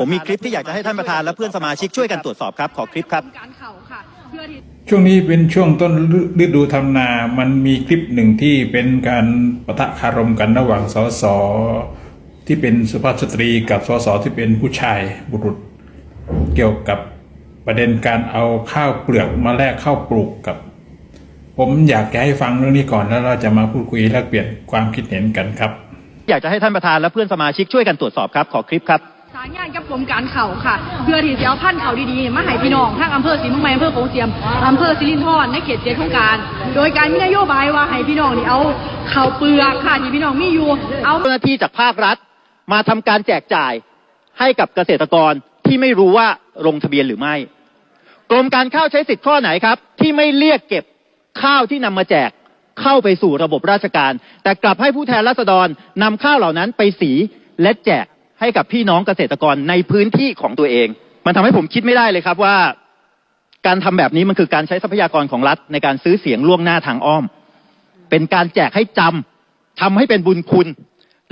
ผมมีคลิปที่อยากจะให้ท่านประธานและเพื่อนสมาชิกช่วยกันตรวจสอบครับ ขอคลิปครับการเข่าค่ะเพื่อที่ช่วงนี้เป็นช่วงต้นฤดูทำนา มันมีคลิปหนึ่งที่เป็นการปะทะคารมกันระหว่างสสที่เป็นสุภาพสตรีกับสสที่เป็นผู้ชายบุรุษ เกี่ยวกับประเด็นการเอาข้าวเปลือกมาแลกข้าวปลูกกับ ผมอยากจะให้ฟังเรื่องนี้ก่อนแล้วเราจะมาพูดคุยแลกเปลี่ยนความคิดเห็นกันครับ อยากจะให้ท่านประธานและเพื่อนสมาชิกช่วยกันตรวจสอบครับ ขอคลิปครับ ยงานกับกรมการเข่าค่ะ เพื่อที่จะเอาพันเข่าดีๆ มาให้พี่น้องทั้งอำเภอศรีเมุกไมอำเภอโขงเจียมอำเภอสิรินธรในเขตเจ็ดของการ โดยการมีนโยบายว่าให้พี่น้องนี่เอาเข่าเปลือกค่ะที่พี่น้องมีอยู่เอาเจ้าหน้าที่จากภาครัฐ มาทำการแจกจ่ายให้กับเกษตรกรที่ไม่รู้ว่าลงทะเบียนหรือไม่กรมการข้าวใช้สิทธิ์ข้อไหนครับ ที่ไม่เรียกเก็บข้าวที่นำมาแจกเข้าไปสู่ระบบราชการ แต่กลับให้ผู้แทนราษฎรนำข้าวเหล่านั้นไปสีและแจก ให้กับพี่น้องเกษตรกรในพื้นที่ของตัวเอง มันทำให้ผมคิดไม่ได้เลยครับว่า การทำแบบนี้มันคือการใช้ทรัพยากรของรัฐในการซื้อเสียงล่วงหน้าทางอ้อม เป็นการแจกให้จำทำให้เป็นบุญคุณ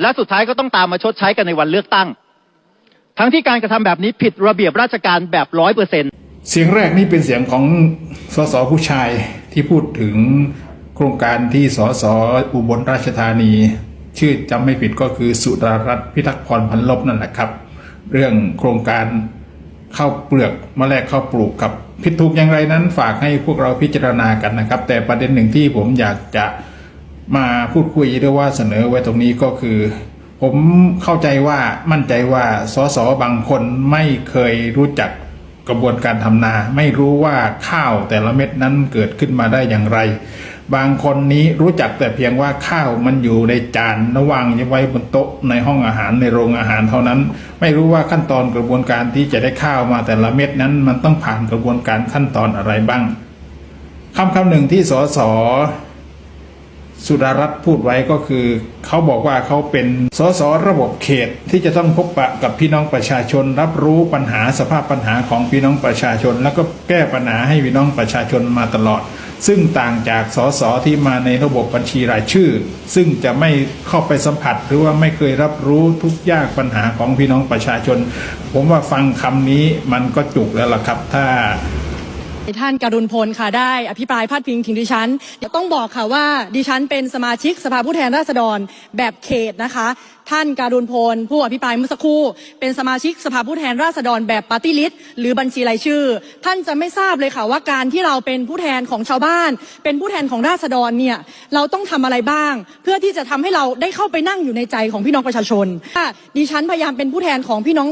และสุดท้ายก็ต้องตามมาชดใช้กันในวันเลือกตั้ง ทั้งที่การกระทำแบบนี้ผิดระเบียบราชการแบบร้อยเปอร์เซ็นเสียงแรกนี่เป็นเสียงของสสผู้ชายที่พูดถึงโครงการที่สสอุบลราชธานี ชื่อจำไม่ผิดก็คือสุดารัตน์พิทักษ์พรพันลบนั่นแหละครับ เรื่องโครงการข้าวเปลือกมาแลกข้าวปลูกครับผิดถูกอย่างไรนั้นฝากให้พวกเราพิจารณากันนะครับ แต่ประเด็นหนึ่งที่ผมอยากจะมาพูดคุยหรือว่าเสนอไว้ตรงนี้ก็คือ ผมเข้าใจว่ามั่นใจว่าสสบางคนไม่เคยรู้จักกระบวนการทำนา ไม่รู้ว่าข้าวแต่ละเม็ดนั้นเกิดขึ้นมาได้อย่างไร บางคนนี้รู้จักแต่เพียงว่าข้าวมันอยู่ในจานระวางไว้บนโต๊ะในห้องอาหารในโรงอาหารเท่านั้น ไม่รู้ว่าขั้นตอนกระบวนการที่จะได้ข้าวมาแต่ละเม็ดนั้นมันต้องผ่านกระบวนการขั้นตอนอะไรบ้างคำคำหนึ่งที่สส สุดารัตน์พูดไว้ก็คือ เขาบอกว่าเขาเป็นสสระบบเขตที่จะต้องพบปะกับพี่น้องประชาชน รับรู้ปัญหาสภาพปัญหาของพี่น้องประชาชน แล้วก็แก้ปัญหาให้พี่น้องประชาชนมาตลอด ซึ่งต่างจากสสที่มาในระบบบัญชีรายชื่อ ซึ่งจะไม่เข้าไปสัมผัส หรือว่าไม่เคยรับรู้ทุกยากปัญหาของพี่น้องประชาชน ผมว่าฟังคำนี้มันก็จุกแล้วล่ะครับ ถ้า ท่านการุณพลค่ะได้อภิปรายพาดพิงถึงดิฉันต้องบอกค่ะว่าดิฉันเป็นสมาชิกสภาผู้แทนราษฎรแบบเขตนะคะ ท่านการุณพล ผู้อภิปรายเมื่อสักครู่ เป็นสมาชิกสภาผู้แทนราษฎรแบบปาร์ตี้ลิสต์หรือบัญชีรายชื่อ ท่านจะไม่ทราบเลยค่ะว่าการที่เราเป็นผู้แทนของชาวบ้าน เป็นผู้แทนของราษฎรเนี่ยเราต้องทำอะไรบ้าง เพื่อที่จะทำให้เราได้เข้าไปนั่งอยู่ในใจของพี่น้องประชาชนดิฉันพยายามเป็นผู้แทนของพี่น้อง